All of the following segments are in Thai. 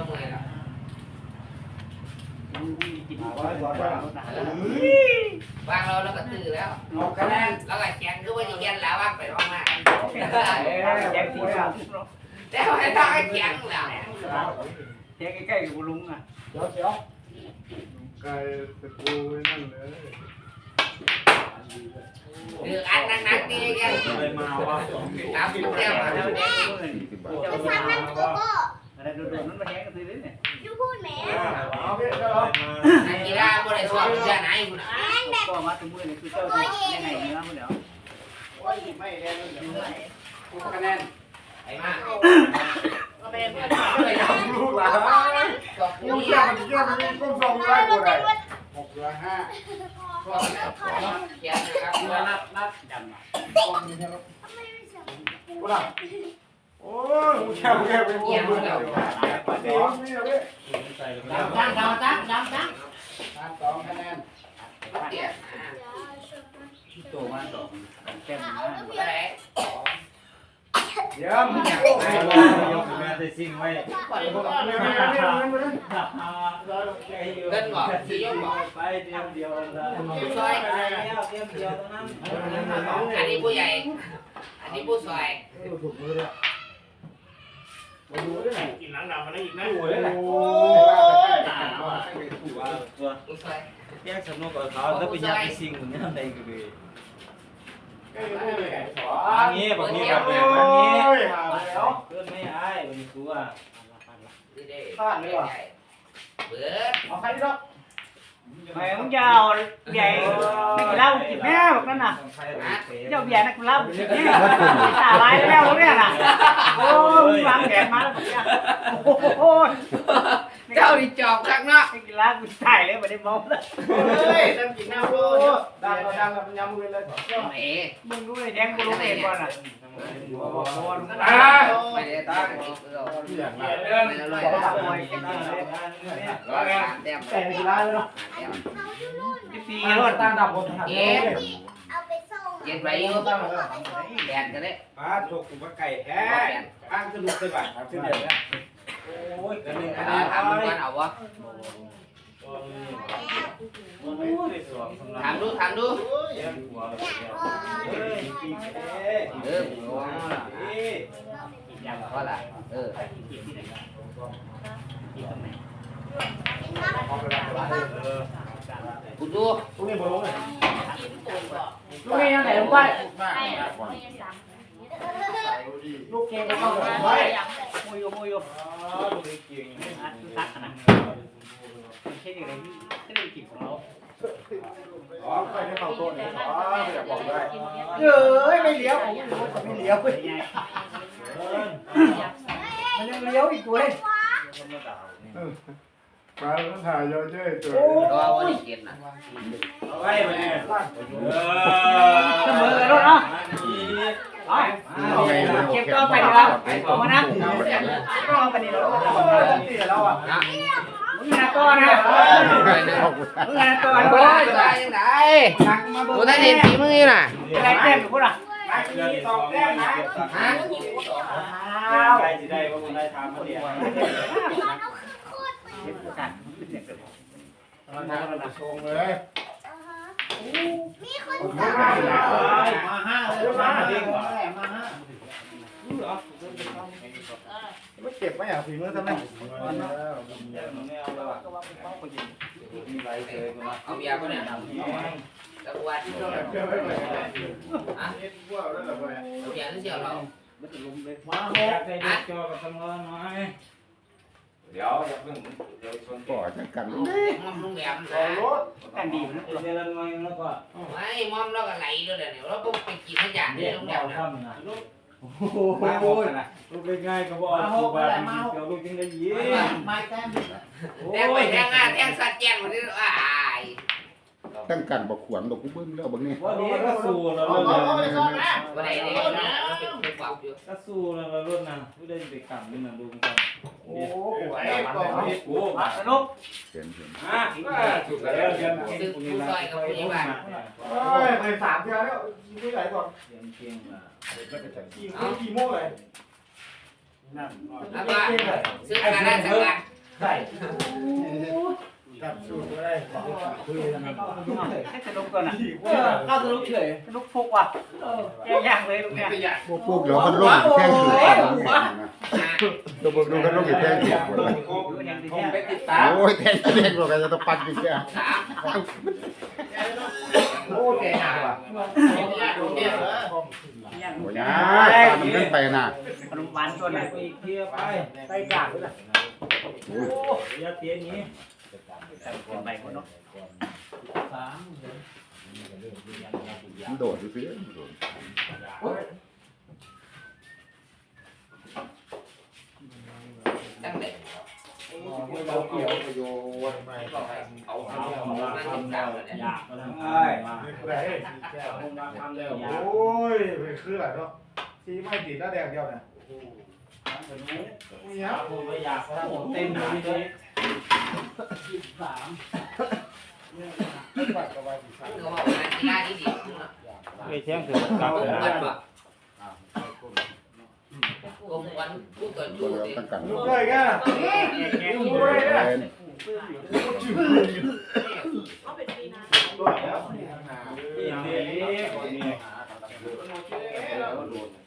วมือละกินหัวหัวหัววางเราแล้วก็ตื้อแล้วเอาคะแนนแล้วก็แจงคือว่าจะแกนแล้วว่างไปว่างมาแจ็คสีขาวแต่ไม่ต้องให้แจงแล้วแจ็คใกล้ๆกับลุงอะเดี๋ยวเดี๋ยวไก่ตะกูนั่นเลยคืออันนั้นๆนี่แกอะไรมาวะตามเที่ยมาแล้วเนี่ยจะทำน้ำโกโก อะไรโดนๆนั้นมาแย่กันสิเนี่ยยูพูดแหมเอาพี่เดี๋ยวนักกีฬาบ่ได้สอบเชื่อไหนคุณอะก็มาถึงมือนี่คือเจ้าที่ยังไงเนื้อมันเดี๋ยวไม่แรงเลยคะแนนไอ้มาไม่ทำลูกหลานสอบยังนี้เชื่อมันเชื่อมันมีก้มทรงได้กูได้หกร้อยห้าสอบแล้วสอบแจงนะครับนัดนัดดำอะกูได้ โอ้ยแค่แค่ไปพูดกูแล้วสองนี่เลยตั้งตั้งตั้งตั้งตั้งสองคะแนนเตี้ยโตมาสองแก้มอะไรเยี่ยมยกแม่ได้ซิ่งไว้เล่นบอกสียกบอกไปเดียวเดียวลยเดียวเดียวเดียวตรงนั้นอันนี้ผู้ใหญ่อันนี้ผู้ซอย กมือเลยมาดูด้วยกินหลังดำมาได้อีกนะโอ้ยโอ้ยตาว่าตัวผู้ซอยแยกสนุกกับเขาแล้วไปยัดไปซิ่งคนนี้ทำได้ก็เลยอันนี้แบบนี้กับแบบนี้หาแล้วเพื่อนไม่อายวันนี้กูอะนี่ได้เบิดเอาใครดีล่ะ แม่มึงยาวใหญ่นักเล่ากินแม่แบบนั้นน่ะเจ้าใหญ่นักเล่ากินแม่ตาลายแล้วเนี่ยน่ะโอ้ยวางแขนมาแล้วเนี่ยโอ้โหเจ้าดิจอบข้างนอกนักกีฬากูถ่ายเลยไม่ได้มองเลยเฮ้ยทำกินน้ำโอ้ดังก็ดังแล้วมันยำมือเลยเอ๋มึงรู้เลยแดงกูรู้เองก่อนอะอ่าไม่ได้ตั้ เอาไรไม่อร่อยโอ้นะยกินเลยร้อยสามแต้มแต่ในกีฬาเลยเนาะแต้มพี่ปีกีรฬาถตั้งดับบนถนนเอาไปส่งเย็นไปอยู่แดดกันเลยป้าโชกุบไก่แท้ข้างสนุกเลยบ่ะครับเดียวเนี่ยโอ้ยกันหนึ่งอัอันนนี้นี้ถามมึงก่อนเอาวะถามดูถามดูเออ ยังก็ละเออกูดูตรงนี้บนลงเลยลูกเองไหนลูกไปลูกเกมก็ต้องไปมวยมวยดูดีจริงตักนะแค่อย่างไรที่ได้กินของเราอ๋อไปที่เข้าโต๊ะนี่อ๋อไม่อยากบอกได้เอ้ยไม่เลี้ยวไม่เลี้ยวเว้ย มันยังเลี้ยวอีกเว้ยปลาต้องถ่ายยอเจ้ตัวก็วันนี้กินนะเอาไว้มาเนี่ยเออเสมอกันแล้วเนาะเก็บตัวไปแล้วเอามานะก็เอไปนี่แล้วที่เราอะนะมึงนะตัวนะมึงนะตัวโอ้นะยตายยังไงกูได้เรียนฝีมือน่ะอะไรเต็มกูล่ะ เดือนสองแต้มนะฮะใครจะได้ว่ามันได้ทำมาเดียวกันเราชงเลยมีคนมาสั่งห้าเลยมาเองมาห้าไม่เก็บไม่อยากฝีมือทำไมไม่เอาแล้วอะมีใบเตยมาเอาเบียร์ก็เนี่ย ตะวันเพื่อไม่เปิดฮะพวกนั่นแหละไปเอาเบียร์หรือเสียวเรามา Dạ, อยากได้จอกับตำรวจหน่อยเดี๋ยวอย่าเพิ่งเดี๋ยวชนก่อนมอมลุงแหลมต่อนะรถกันดีมันเดี๋ยวเราหน่อยแล้วก็ไม่มอมเราก็ไหลด้วยเนี่ยเราก็ไปกินขยะเรีนี่ยกลุงแหลเรามนะทำนะโอ้โหลูกง่ายก็บอกลูกบาทเดี๋ยวลูกยังได้ยินไม่แต้มแทงไปแทงอะแทงสัตว์แจงหมดเลยอ้าย ตั้งกันบอกขวัญดอกกูเบิ้งแล้วบางนี่วันนี้ก็สู้แล้วเอารุ่นเอาเอาไปก่อนนะวันไหนเนี่ยนะเราเป็นผู้ปรับอยู่ก็สู้แล้วรุ่นนะผู้ได้ไปกำนี่นะดูกันโอ้โหไอ้ก่อนโอ้สนุกเห็นเห็นฮะถูกแล้วเรียนซึ่งผู้ซอยกับผู้ใหญ่บ้านเฮ้ยเคยสามเทื่อแล้วนี่ไหลก่อนเรียนเก่งมากี่กี่โมงเลยเแล้วก็ซื้อคาราสักการใส่ จับสูตรก็ได้คุยกันนะให้สนุกก่อนอะเข้าสรุปเฉยสนุกฟุกว่ะแย่ย่างเลยลูกเนี่ยพวกพวกเดี๋ยวมันลงแท่งถือตัวเบิ่งดูกันลงอีกแท่งถือหมดเลยผมไปติดตามโอ้ยแท่งแท่งเราก็จะต้องปั่นอีกแค่สามโอ้แกหนักว่ะย่างโอ้ยนะตามมันเล่นไปน่ะขนมหวานส่วนไหนอีกเทียไปใส่กากด้วยนะโอ้ยอย่าเตียงนี้ ไปคนเนาะสามมันโดดดูสิโดดตั้งเด็กเราเกี่ยวประโยชน์ไม่เอาเอาเอานั่งกินข้าวเลยเนี่ยอยากมาทำได้มาได้ทำแล้วโอ้ยเป็นเครื่องเนาะซีไม่ติดแล้วแดงเดียวเนี่ยเนี่ยผมอยากทำเต็มเลย ทีนี้สามปัดกับวันที่สามคือว่าวันกีฬาเที่ยงคือกกเลยนะวันกวันผู้ต่อตัวสู้เรงกันลูกเลยแกลูกเลยเนี่ยเป็น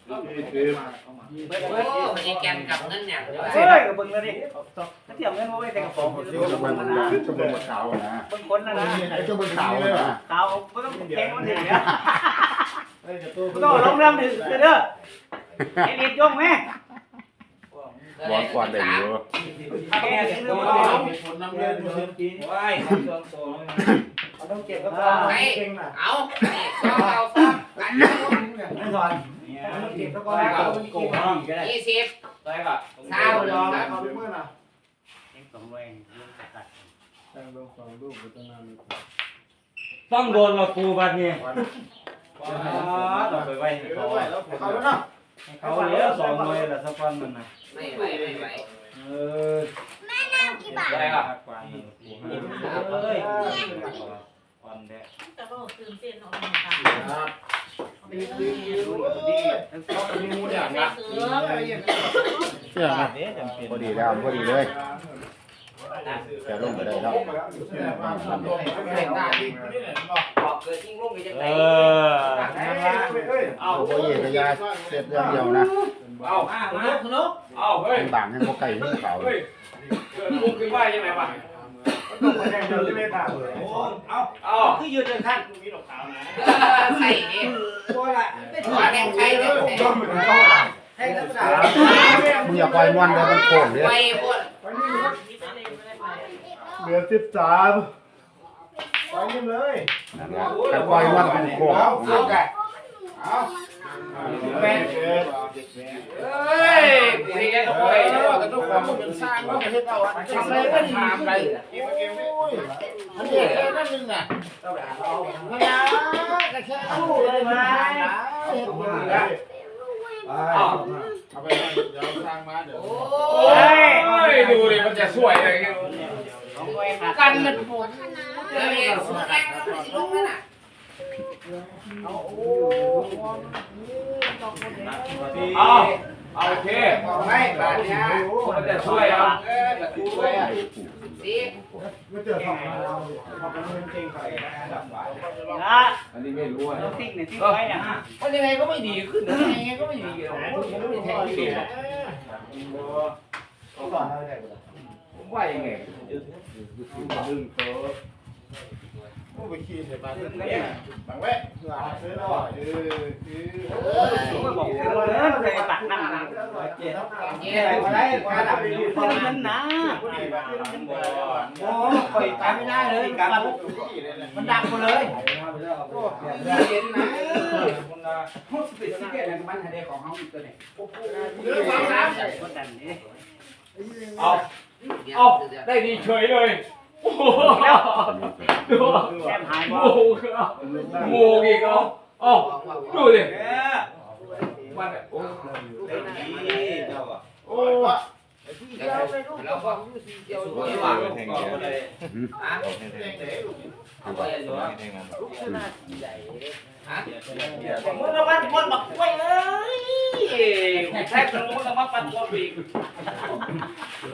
ตัวแล้วนี่อย่างนี้นี่โอ้แกนกับเงินอย่างเดียวเฮ้ยกับเบิ้งเลยดิถ้าเทียมเงินมาไว้แต่กระป๋องเจ้าเบิ่งเจ้าเบิ่งขาวนะเบิ้งคนนะนะไอ้เจ้าเบิ่งขาวนะขาวก็ต้องแกงมันถึงเนี่ยไอ้กระตุ้นก็ลงเรื่องถึงเด้อเอ็นเอ็ดย่องแม่บอกก่อนได้อยู่แกถึงเรื่องคนน้ำเงินเงินกินว้ายเองโซ่ต้องเก็บก็ต้องเก่งนะเอาเอาซ้อมกันไม่ถอน เนี่ยต้องเก็บก็ก็ได้ก็ก็ต้องโกเก็งก็ได้ยี่สิบได้ก็เร้ายอมเขาเมื่อน่ะสองแรงเรื่องตัดตั้งลงสองลูกไปตรงนั้นต้องโดนเราปูบัดนี้ต้องไปไว้เขาเขาแล้วเนาะเขาเหลือสองหน่วยละสักันมันนะไม่ไหวไม่ไหวเออกี่บาทได้ครับกว่านี้เอ้ยอ่อนแดดแต่ก็ตื่นเต้นออกมาครับ เสียใส่นะเสืออะไรอย่างเงี้ยเชื่อไหมเอ๊ะจำเป็นพอดีแล้วพอดีเลยจะลงไปได้แล้วบอกเกิดทิ้งลูกไปจังเออเอาพอเอกยาเสร็จอย่างเดียวนะเอามาคุกเอาเฮ้ยเป็นด่างให้พวกไก่ที่ขาเฮ้ยมุกขึ้นว่ายังไงวะ ต้องมาแข่งเดินที่เมตาเลยเอาเอาคือยืนเป็นขั้นมีดอกขานะใส่ตัวละหัวแดงไข่เด็กผมต้องเหมือนเขาให้รรมดามึงอย่าปล่อยนวลเลยมันโค้งเด้อไว้พวกนี่เลยไม่ได้ไปเหลือสิบสามไปยิ้มเลยแต่ปล่อยนวลมันโค้งเอา เอาไก่เอาเป็นเเฮ้ยกูเห็นฮ้โอ้ยยแล้วก็ต้องความเป็นสร้างว่าประเทศเราทำอะไรก็ทำไปอันนี้แค่นั้นนึงน่ะมันนะก็แค่รู้เลยไหมเอาเอาไปเดี๋ยวสร้างมาเดี๋ยวโอ้เฮ้ยเฮ้ยดูดิมันจะสวยเลยสองแรงขาดกันมันปวดเดี๋ยวเองสุดแรงแล้ว มันสิลงนั่นน่ะเอาเอาโอเคไม่บาดเนี่ยมันจะช่วยเอาเออแบบช่วยสิไม่เจอของเราของเราเป็นจริงไปนะอันนี้ไม่รู้อะติ๊กเนี่ยติ๊กไว้นะมันยังไงก็ไม่ดีขึ้นยังไงก็ไม่ดีหรอกผมไม่แทงที่ดีหรอกสอนอะไรได้ผมว่ายังไง ผู้ไปขี่เสร็จมาขึ้นเนี่ยบังเว้ยซื้อหน่อยเออเออผมก็บอกเออเลยตักนั่งนั่งเจ็ดเย้อะไรมาดับดีเพิ่มเงินนะโอ้ปล่อยตายไม่ได้เลยการมันดังหมดเลยเย็นนะพูดสปิดสิเกตมันให้ได้ของเขาอีกตัวเนี่ยเรื่องความน้ำกดดันนี่เอาเอาได้ดีเฉยเลยโอ้โห ดูแก้มหายโมบ่กโมกอีกเอาเอาดูดิมันโอ้โอ้แล้วก็เดียวด้วยว่าเลยอะเอาไปลูกขนาดใหญ่ มึงละมันคนบักกล้วยเอ้ยแท้กูมึงละมันปันกล้วยอีก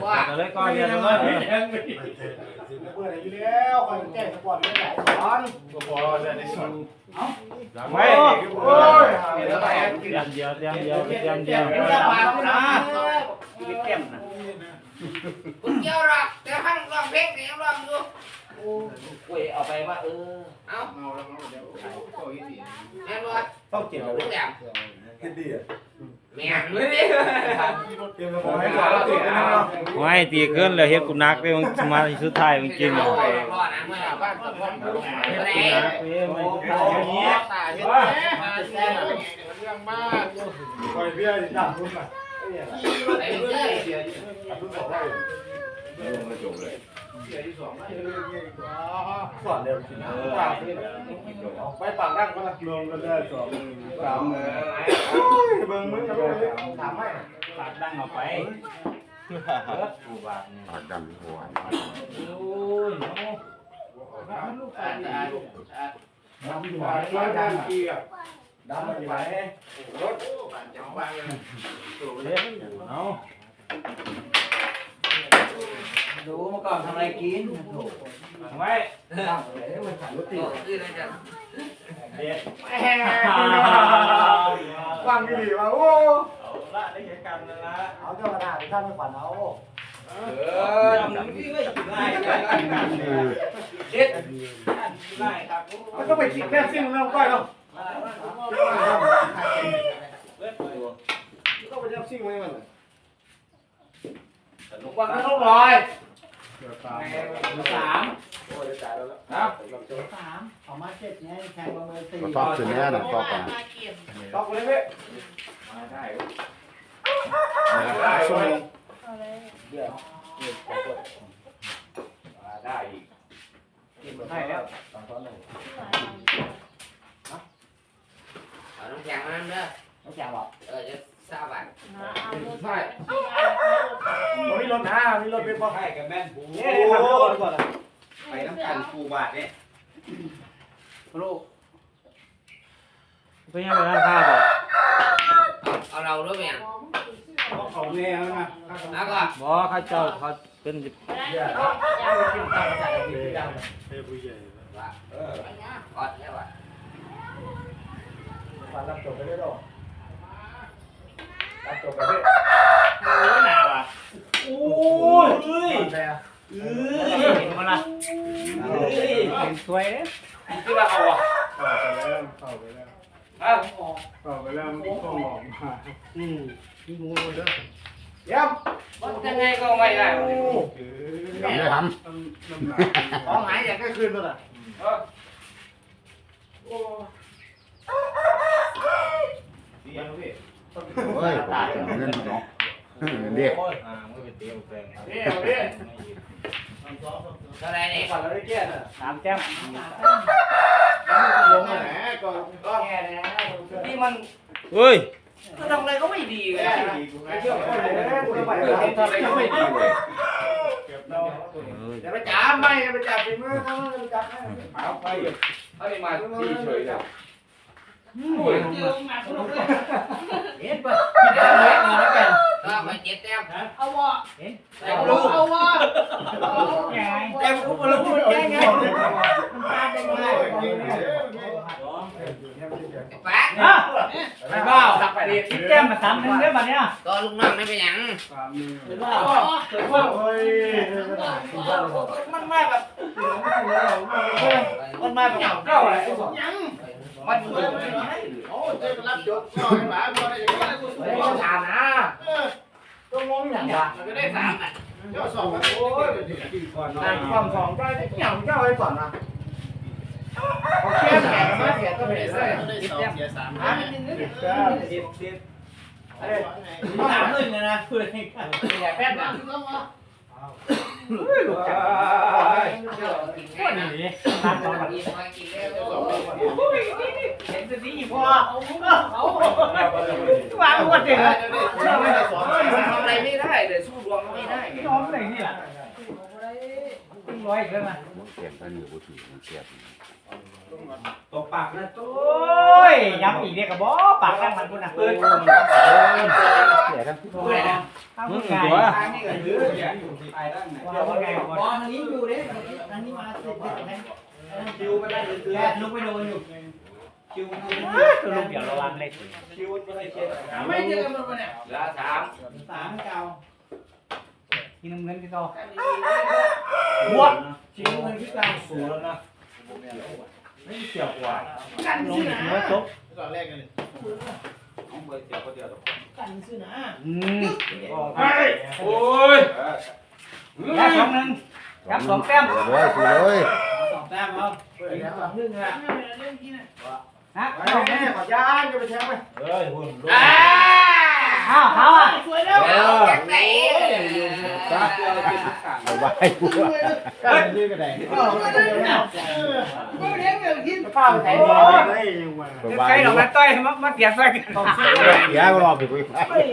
ว่าเลยก่อนเรียนเลยเมื่อไหร่อยู่แล้วคอยแก้สปอร์ตเรื่องไหนสอนก็พอจะได้สอนไม่โอ้ยเตรียมเดียวเตรียมเดียวเตรียมเดียวเดี๋ยวจะมาแล้วนะมีเต็มนะกูเกี่ยวหรอกเดี๋ยวให้ลองเพลงเดี๋ยวลองดู กล้วยเอาไปว่า เออ เอาเมาแล้วเมาเดี๋ยวขายโซ่ยี่สิแม่นบ่ต้องเก็บเอารู้แล้วคิดดีอะแม่นเลยดิเก็บเอาให้ก่อนแล้วติดนะเนาะไม่ตีเกินเลยเฮ็ดกูนักเลยมึงมาสุดท้ายมึงกินเอาเลยรอนะเมื่อบ้านตะพอนดูไหนเอ้ยไม่โอ้โหตาเห็นไหมแซ่บเรื่องมากคอยเบี้ยจับคุณอะไอ้เรื่อยคุณบอกได้ สอนเร็วจริงไปปากดั้งก็ละรวมกันได้สองสามเลยเบิ่งมึงกับมึงถามให้ปากดังออกไปกูบาทนี่ปากดังหัวโอ้ยดำอยู่ไหนดำกี่อะดำอยู่ไหนรถจังหวะเลยเฮ็ดเอา ดูเมื่อก่อนทำอะไรกินทำไมคืออะไรกันเด็ดฟังดีว่าโอ้เอาละได้เห็นกันแล้วละเอาเจ้ากระดาษท่านไม่ฝันเอาเออทำนี่ไม่ได้เด็ดได้ครับมันต้องไปกินแค่ซิ่งแล้วก้อยเนาะต้องไปจับซิ่งไว้มันวันก็ต้องลอย สามครับสามเอามาเจ็ดไงแข่งประเมินสี่ก็ตอบสิแน่น่ะตอบกันต้องไปเลยพี่มาได้ชั่วโมงได้อีกได้แล้วเอาน้ำแข็งมาเด้อ ไม่แข่งหรอกเออจะทราบอะใช่มีรถนะมีรถเป็นพ่อให้กับแม่นปูโอ้ยไปน้ำกันปูบาทเนี่ยลูกเพิ่งยังไปร้านข้าวบ่เอาเราด้วยมั้ยเขาแน่นะแล้วก็บ่ข้าเจ้าเขาเป็นเฮ้ยผู้ใหญ่ว่าเออกอดแล้วอะฟันรับจบไปได้หรอรับ จบไปได้โอ้หนาวอะโอ้ยเฮ้ยเอ้ยเห็นมันละเฮ้ยเห็นสวยเลยที่ว่าเอาอะเข้าไปแล้วเข้าไปแล้วอ้าเข้าไปแล้วมันก็หอมมาอืมพี่งูเด้อย้ำมันยังไงก็ไม่ได้โอ้ทำได้ทำของหายอย่างก็คืนตัวน่ะ เออำเฮ้ยเงินเนาะเด็ก โอ้ยอ่ามึงไปเตรียมแปลงนี่เอาดิเท่าไรนี่ก่อนเราได้แก้น่ะสามแต้มลงมาแหนก่อนก็แก่แล้วนี่มันเฮ้ยก็ทำอะไรก็ไม่ดีเลยไปเที่ยวคนไหนได้กูไปแล้วทำอะไรก็ไม่ดีเลยเก็บเราอย่าไปจับไม่อย่าไปจับฝีมือเขาอย่าไปจับให้เอาไปเขาจะมาดีเฉยแล้ว เห็นปะเห็นไหมเงินกันก็มาเจ็ดแต้มเอาวะแต่ลูกเอาวะแก่ไงแต่กูมาลูกแก่ไงมันตาเป็นไงแป๊กอะไม่เบ้าสักแปดสิบแต้มมาสามหนึ่งได้บัดเนี้ยก็ลูกน้องไม่เป็นหยังเป็นว่าเฮ้ยมันมาแบบมันมาแบบเก้าอะไรยัง มันเหมือนไม่ใช่โอ้เจ๊รับจบก็ให้หมาบ่ได้อย่างนี้ไม่ต้องถามนะก็งงอย่างมันไม่ได้ถามอะเจ้าสองโอ้ยนางความสองได้ที่เกี่ยวเจ้าไว้ก่อนนะโอเคแข่งมาเสียก็เสียได้สิบแต้มเสียสามฮะสิบแต้มสิบสิบเอ้ยสามหนึ่งเลยนะคืออะไรกันอย่าแป๊บนะ ลูกจ๋าคนนี้ตามตอมากินมากินแล้เห็นสิอีพ่อเอาเอาวางหัวเด็กเลยทำอะไรไม่ได้เลยสู้ดวงไม่ได้น้องไหนนี่แหละตึงร้อยอีกแล้วมามันเสียบท่านอยู่บ่ถือมันเสียบตบปากนะโอ้ยย้ำอีกเนี่ยกระบอกปากข้างมันพุ่นะเปิดเสียทั้ง้ามึงไงวทางนี้ก็ถือไปด้านไหนเดี๋ยวไก่อนบอลทางนี้อยู่เด้ทางนี้มาติดติดไหมคิวไม่ได้เลยคือแกลุกไปโดนอยู่คิวมันลุกเดี๋ยวระวังเลยคิวมันไม่ได้เช็ดไม่เจอกันมันเนี่ยลือสามสามเก่ากินน้ำเงินกันต่อหัวคิวมันคือเก่าสูงแล้วนะไม่เกี่ยวกว่ากันลงซื้ออีกนะจบตอนแรกกันเลย เบอร์เกี่ยวก็เดียวกันซื้อนะอืมไปโอ้ยแค่สองหนึ่งครับสองแต้มเลยคือเลยสองแต้มเอาเปิดแล้วสองนึงอะเรื่องกินะฮะไปแม่ขอยานจะไปแทงไปเฮ้ยหุ่น อ้าอ้าวเขาอะสวยแล้วเยวจักไหนตาเกี่ยวกินทุกอย่างเอาไว้กูเฮ้ยยืนกันไหนไม่เลี้ยงแบบกินข้าวไปไหนเฮ้ยยังมาสบายใกล้ดอกนั้นต้อยมามาเสียใส่กันเสียรอบไปกู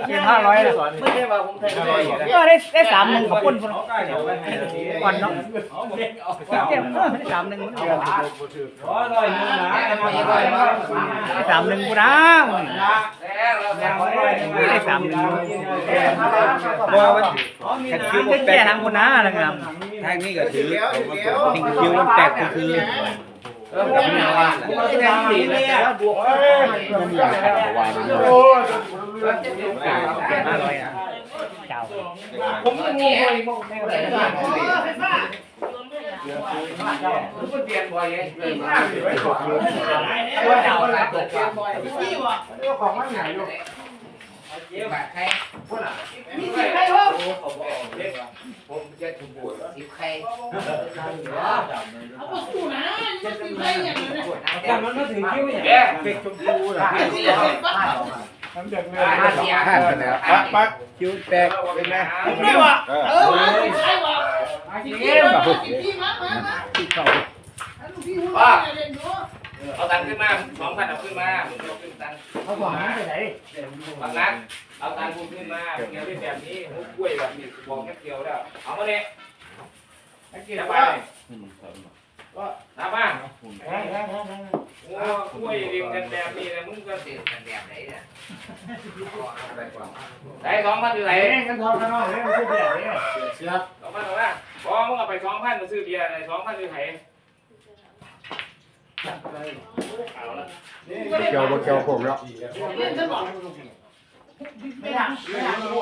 เสียห้าร้อยเลยไม่ใช่ว่าผมแทงได้ได้ได้สามหนึ่งขอบคุณคนก่อนเนาะเอาหมดเอาเก็บเออได้สามหนึ่งมันเดือดร้อยร้อยนึงนะได้สามหนึ่งกูนะ แล้วเราแบ่งไว้ไม่ได้สามหนึ่งบ่มันแค่คิวแก่ทางกูนะอะไรเงี้ยทางนี้ก็ถือสิ่งคิวมันแตกก็คือเออกับแม่ว่าผมมาแทงดีเลยบวกเอ้ยมันอาบ้าไว้เลยโอ้ยห้าร้อยนะเจ้าผมก็งงเลยมองแม่ไหนโอ้ไฟฟ้าผมก็ เปลี่ยนบ่อยไงเปลี่ยนมากเลยว่าเจ้าอะไรตกกันบ่อยพี่วะเรื่องของมันไหนลูกเจ๊แบบใครมีสิใครวะผมจะถูกบวชสิบใครเอาไปสู้นะยังสิใครอย่างนี้เนี่ยแต่มันไม่ถึงคิวอย่างเจ๊เป็ดชมพูล่ะเสียไฟฟ้าทำจากเงินห้าเสียห้าคะแนนปักปักคิวแตกเป็นไงไม่วะเออมาใครวะ พี่าเอาตังค์ขึ้นมาสองพันเอาขึ้นมาผมเอาขึ้นตังค์เขาบอกมันไปไหนบางนัดเอาตังค์คุณขึ้นมาเกี่ยวแบบนี้มุกกล้วยแบบนี้บอกแค่เกี่ยวแล้วเอามาเนี่ยไอ้กี่ทำไมทำมาโอ้กล้วยริมกันแบบนี้นะมึงก็เสียกันแบบไหนเนี่ยไหนสองพันอยู่ไหนไหนกันทองกันน้องเนี่ยมันคือแบบนี้เสียสองพันหรอวะพอมึงเอาไปสองพันมาซื้อเบียร์อะไรสองพันอยู่ไหนเกี่ยวบ่เกี่ยวผมแล้วเล่นฉันบอกไม่ได้ไม่ได้